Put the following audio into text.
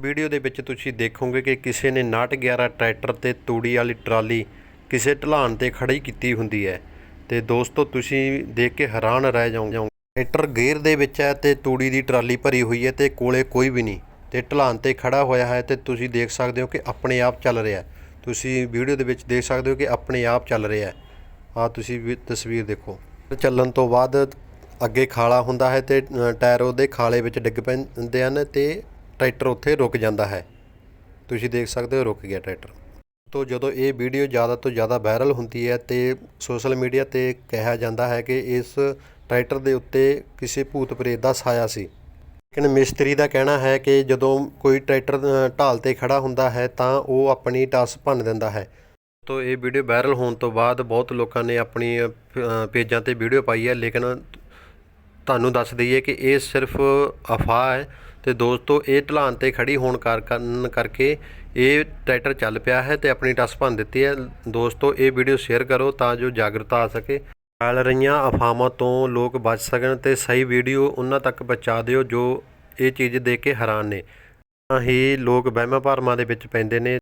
Video ਦੇ ਵਿੱਚ ਤੁਸੀਂ ਦੇਖੋਗੇ ਕਿ ਕਿਸੇ ਨੇ 911 ਟਰੈਕਟਰ ਤੇ ਤੂੜੀ ਵਾਲੀ ਟਰਾਲੀ ਕਿਸੇ ਢਲਾਨ ਤੇ ਖੜੀ ਕੀਤੀ ਹੁੰਦੀ ਹੈ। ਤੇ ਦੋਸਤੋ, ਤੁਸੀਂ ਦੇਖ ਕੇ ਹੈਰਾਨ ਰਹਿ ਜਾਓਗੇ। ਟਰੈਕਟਰ ਗੇਅਰ ਦੇ ਵਿੱਚ ਹੈ ਤੇ ਤੂੜੀ ਦੀ ਟਰਾਲੀ ਭਰੀ ਹੋਈ ਹੈ ਤੇ ਕੋਲੇ ਕੋਈ ਵੀ ਨਹੀਂ। ਤੇ ਢਲਾਨ ਤੇ ਖੜਾ ਹੋਇਆ ਹੈ ਤੇ ਤੁਸੀਂ ਦੇਖ ਸਕਦੇ ਹੋ ਕਿ ਆਪਣੇ ਆਪ ਚੱਲ ਰਿਹਾ ਤੁਸੀਂ ਵੀਡੀਓ ਦੇ ਵਿੱਚ ਦੇਖ ਸਕਦੇ ਹੋ ਕਿ ਆਪਣੇ ਆਪ ਚੱਲ ਰਿਹਾ ਹੈ। ਆ ਤੁਸੀਂ ਵੀ ਤਸਵੀਰ ਦੇਖੋ। ਚੱਲਣ ਤੋਂ ਬਾਅਦ ਅੱਗੇ ਖਾਲਾ ਹੁੰਦਾ ਹੈ ਤੇ ਟਾਇਰ ਉਹਦੇ ਖਾਲੇ ਵਿੱਚ ਡਿੱਗ ਪੈਂਦੇ ਹਨ ਤੇ ਟਰੈਕਟਰ ਉੱਥੇ ਰੁਕ ਜਾਂਦਾ ਹੈ। ਤੁਸੀਂ ਦੇਖ ਸਕਦੇ ਹੋ ਰੁਕ ਗਿਆ ਟਰੈਕਟਰ। ਤੋਂ ਜਦੋਂ ਇਹ ਵੀਡੀਓ ਜ਼ਿਆਦਾ ਤੋਂ ਜ਼ਿਆਦਾ ਵਾਇਰਲ ਹੁੰਦੀ ਹੈ ਤੇ ਸੋਸ਼ਲ ਮੀਡੀਆ ਤੇ ਕਿਹਾ ਜਾਂਦਾ ਹੈ ਕਿ ਇਸ ਟਰੈਕਟਰ ਦੇ ਉੱਤੇ ਕਿਸੇ ਭੂਤ ਪ੍ਰੇਤ ਦਾ ਸਾਇਆ ਸੀ। ਲੇਕਿਨ ਮਿਸਤਰੀ ਦਾ ਕਹਿਣਾ ਹੈ ਕਿ ਜਦੋਂ ਕੋਈ ਟਰੈਕਟਰ ਢਾਲ ਤੇ ਖੜਾ ਹੁੰਦਾ ਹੈ ਤਾਂ ਉਹ ਆਪਣੀ ਟਸ ਭੰਨ ਦਿੰਦਾ ਹੈ। ਤੋਂ ਇਹ ਵੀਡੀਓ ਵਾਇਰਲ ਹੋਣ ਤੋਂ ਬਾਅਦ ਬਹੁਤ ਲੋਕਾਂ ਨੇ ਆਪਣੀ ਪੇਜਾਂ ਤੇ ਵੀਡੀਓ ਪਾਈ ਹੈ, ਲੇਕਿਨ ਤੁਹਾਨੂੰ ਦੱਸ ਦਈਏ ਕਿ ਇਹ ਸਿਰਫ ਅਫਵਾਹ ਹੈ ਅਤੇ ਦੋਸਤੋ, ਇਹ ਢਲਾਨ ਤੇ ਖੜ੍ਹੀ ਹੋਣ ਕਰ, ਕਾਰਨ ਕਰਕੇ ਇਹ ਟਰੈਕਟਰ ਚੱਲ ਪਿਆ ਹੈ ਅਤੇ ਆਪਣੀ ਟੱਸ ਭੰਨ ਦਿੱਤੀ ਹੈ। ਦੋਸਤੋ, ਇਹ ਵੀਡੀਓ ਸ਼ੇਅਰ ਕਰੋ ਤਾਂ ਜੋ ਜਾਗਰੂਕਤਾ ਆ ਸਕੇ। ਚੱਲ ਰਹੀਆਂ ਅਫਵਾਹਾਂ ਤੋਂ ਲੋਕ ਬਚ ਸਕਣ ਤੇ ਸਹੀ ਵੀਡੀਓ ਉਹਨਾਂ ਤੱਕ ਪਹੁੰਚਾ ਦਿਓ ਜੋ ਇਹ ਚੀਜ਼ ਦੇਖ ਕੇ ਹੈਰਾਨ ਨੇ। ਤਾਂ ਹੀ ਲੋਕ ਵਹਿਮਾਂ ਭਰਮਾਂ ਦੇ ਵਿੱਚ ਪੈਂਦੇ ਨੇ।